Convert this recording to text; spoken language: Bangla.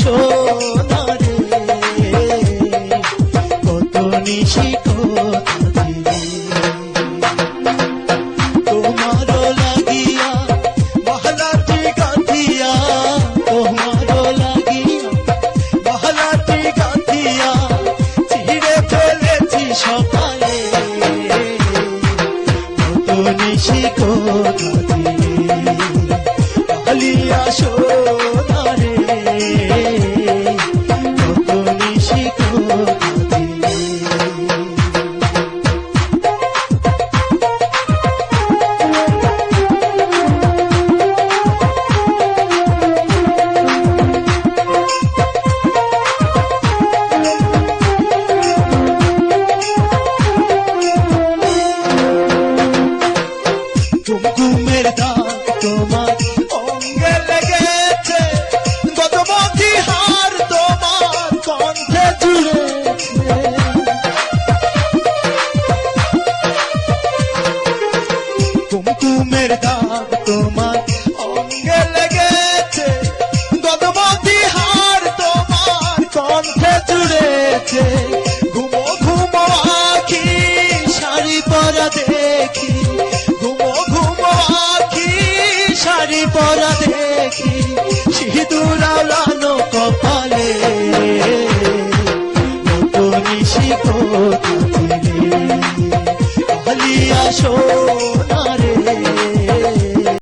সোনা রে কত নিশি তোমারও লাগিয়া মহলাটি গাঁথিয়া, তোমারও লাগিয়া মহলাটি গাঁথিয়া ছিঁড়ে ফেলেছি সকালে। কত নিশি কথা দিলে। আলিয়া সোনারে নিশি কুমকুমের দাগ তোমার অঙ্গে লেগেছে গতমতি হার তোমার কণ্ঠে জুড়েছে ঘুমো ঘুমো আখি শাড়ি পরা দেখি ঘুমো ঘুমো আখি শাড়ি পরা দেখি সিঁদুর আলানো কপালে কত নিশি يا شو ناري